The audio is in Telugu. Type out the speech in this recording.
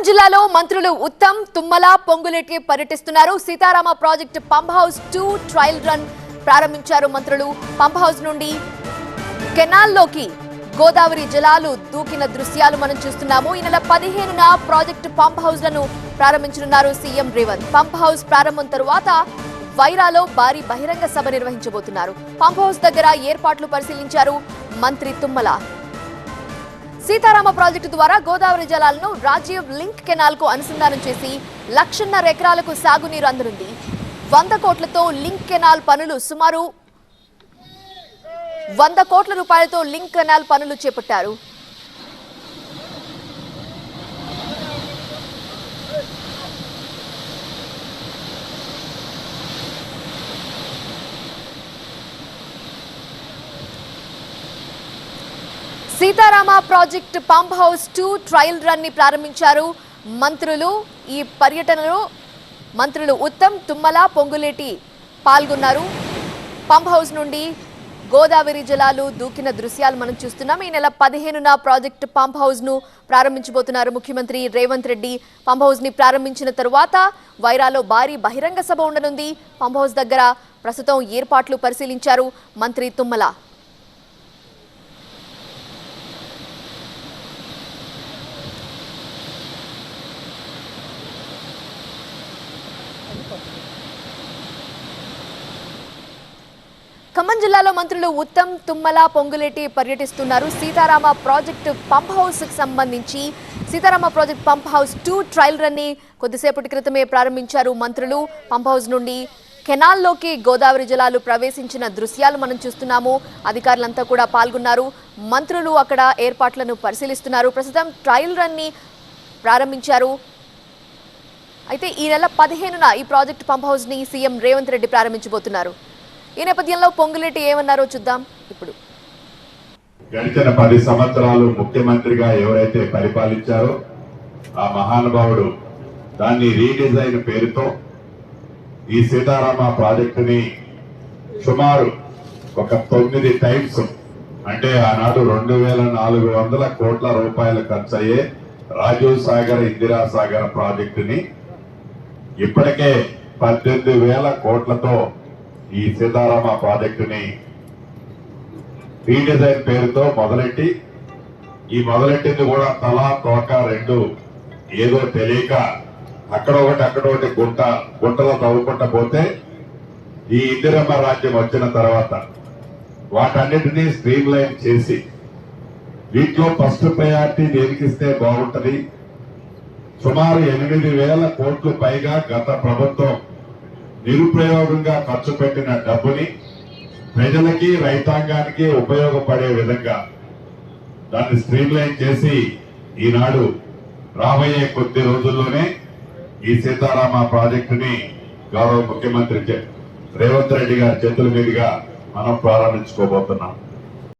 ఖమ్మం జిల్లాలో మంత్రులు ఉత్తమ్ తుమ్మల పొంగులెట్టి పర్యటిస్తున్నారు. Sitarama project pump house two trial run ప్రారంభించారు మంత్రులు. పంప్ హౌస్ నుండి కెనాల్లోకి గోదావరి జలాలు దూకిన దృశ్యాలు మనం చూస్తున్నాము. ఈ నెల పదిహేనున ప్రాజెక్టు పంప్ హౌస్లను ప్రారంభించనున్నారు సీఎం రేవంత్. పంప్ హౌస్ ప్రారంభం తరువాత వైరాలో భారీ బహిరంగ సభ నిర్వహించబోతున్నారు. పంప్ హౌస్ దగ్గర ఏర్పాట్లు పరిశీలించారు మంత్రి తుమ్మల. సీతారామ ప్రాజెక్టు ద్వారా గోదావరి జలాలను రాజీవ్ లింక్ కెనాల్కు అనుసంధానం చేసి లక్షన్నర ఎకరాలకు సాగునీరు అందనుంది. వంద కోట్లతో లింక్ కెనాల్ పనులు సుమారు వంద కోట్ల రూపాయలతో లింక్ కెనాల్ పనులు చేపట్టారు. Sitarama project pump house two trial రన్ని ప్రారంభించారు. మంత్రులు ఈ పర్యటనలో మంత్రులు ఉత్తమ్ తుమ్మల పొంగులేటి పాల్గొన్నారు. పంప్ హౌస్ నుండి గోదావరి జలాలు దూకిన దృశ్యాలు మనం చూస్తున్నాం. ఈ నెల పదిహేనున ప్రాజెక్ట్ పంప్ హౌస్ను ప్రారంభించబోతున్నారు ముఖ్యమంత్రి రేవంత్ రెడ్డి. పంప్ హౌస్ని ప్రారంభించిన తరువాత వైరాలో భారీ బహిరంగ సభ ఉండనుంది. పంప్ హౌస్ దగ్గర ప్రస్తుతం ఏర్పాట్లు పరిశీలించారు మంత్రి తుమ్మల. ఖమ్మం జిల్లాలో మంత్రులు ఉత్తమ్ తుమ్మల పొంగులేటి పర్యటిస్తున్నారు. సీతారామ ప్రాజెక్టు పంప్ హౌస్కి సంబంధించి Sitarama project pump house two trial రన్ని కొద్దిసేపటి క్రితమే ప్రారంభించారు మంత్రులు. పంప్ హౌస్ నుండి కెనాల్లోకి గోదావరి జలాలు ప్రవేశించిన దృశ్యాలు మనం చూస్తున్నాము. అధికారులంతా కూడా పాల్గొన్నారు. మంత్రులు అక్కడ ఏర్పాట్లను పరిశీలిస్తున్నారు. ప్రస్తుతం ట్రయల్ రన్ని ప్రారంభించారు. అయితే ఈ నెల పదిహేనున ఈ ప్రాజెక్ట్ పంప్ హౌస్ని సీఎం రేవంత్ రెడ్డి ప్రారంభించబోతున్నారు. ఈ నేపథ్యంలో పొంగులేటి ఏమన్నారో చూద్దాం. ఇప్పుడు గడిచిన పది సంవత్సరాలు ముఖ్యమంత్రిగా ఎవరైతే పరిపాలించారో ఆ మహానుభావుడు దాన్ని రీడిజైన్ పేరుతో ఈ సీతారామ ప్రాజెక్టుని సుమారు ఒక తొమ్మిది టైమ్స్ అంటే ఆనాడు రెండు వేల నాలుగు వందల కోట్ల రూపాయలు ఖర్చు అయ్యే రాజీవ్ సాగర్ ఇందిరా సాగర్ ప్రాజెక్టుని ఇప్పటికే పద్దెనిమిది వేల కోట్లతో ఈ సీతారామ ప్రాజెక్టుని రీడిజైన్ పేరుతో మొదలెట్టి ఈ మొదలెట్టింది కూడా తలా తోక రెండు. ఏదో తెలియక అక్కడ ఒకటి అక్కడ ఒకటి గుంట గుంటలో తవ్వుకుంటా పోతే ఈ ఇందిరమ్మ రాజ్యం వచ్చిన తర్వాత వాటన్నిటినీ స్ట్రీమ్ లైన్ చేసి వీటిలో ఫస్ట్ ప్రయారిటీ దేనికిస్తే బాగుంటది? సుమారు ఎనిమిది వేల కోట్లు పైగా గత ప్రభుత్వం నిరుపయోగంగా ఖర్చు పెట్టిన డబ్బుని ప్రజలకి రైతాంగానికి ఉపయోగపడే విధంగా దాన్ని స్ట్రీమ్లైన్ చేసి ఈనాడు రాబోయే కొద్ది రోజుల్లోనే ఈ సీతారామ ప్రాజెక్టుని గౌరవ ముఖ్యమంత్రి చే- రేవంత్ రెడ్డి గారి చేతుల మీదుగా మనం ప్రారంభించుకోబోతున్నాం.